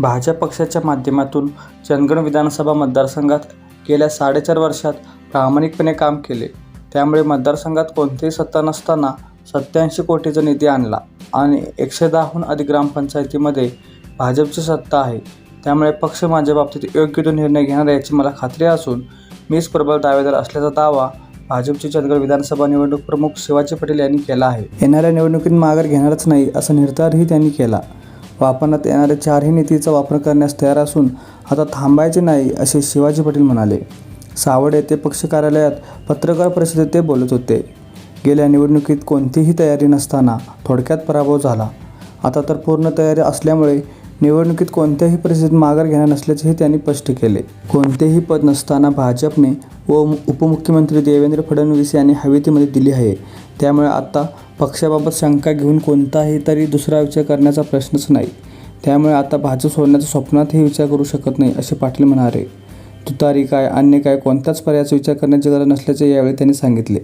भाजप पक्षाच्या माध्यमातून चंदगड विधानसभा मतदारसंघात गेल्या साडेचार वर्षात प्रामाणिकपणे काम केले. त्यामुळे मतदारसंघात कोणतीही सत्ता नसताना सत्याऐंशी कोटीचा निधी आणला आणि एकशे दहाहून अधिक ग्रामपंचायतीमध्ये भाजपची सत्ता आहे. त्यामुळे पक्ष माझ्या बाबतीत योग्य तो निर्णय घेणार याची मला खात्री असून मीच प्रबळ दावेदार असल्याचा दावा भाजपचे चंदगड विधानसभा निवडणूक प्रमुख शिवाजी पटेल यांनी केला आहे. येणाऱ्या निवडणुकीत माघार घेणारच नाही असा निर्धारही त्यांनी केला. वापरण्यात येणाऱ्या चारही नीतीचा वापर करण्यास तयार असून आता थांबायचे नाही असे शिवाजी पाटील म्हणाले. सावड येथे पक्ष कार्यालयात पत्रकार परिषदेत ते बोलत होते. गेल्या निवडणुकीत कोणतीही तयारी नसताना थोडक्यात पराभव झाला. आता तर पूर्ण तयारी असल्यामुळे निवडणुकीत कोणत्याही परिस्थितीत माघार घेणार नसल्याचेही त्यांनी स्पष्ट केले. कोणतेही पद नसताना भाजपने व उपमुख्यमंत्री देवेंद्र फडणवीस यांनी हवेतीमध्ये दिली आहे. त्यामुळे आता पक्षाबाबत शंका घेऊन कोणताही तरी दुसरा विचार करण्याचा प्रश्नच नाही. त्यामुळे आता भाजप सोडण्याचा स्वप्नातही विचार करू शकत नाही असे पाटील म्हणाले. तुतारी काय अन्य काय कोणत्याच पर्यायाचा विचार करण्याची गरज नसल्याचे यावेळी त्यांनी सांगितले.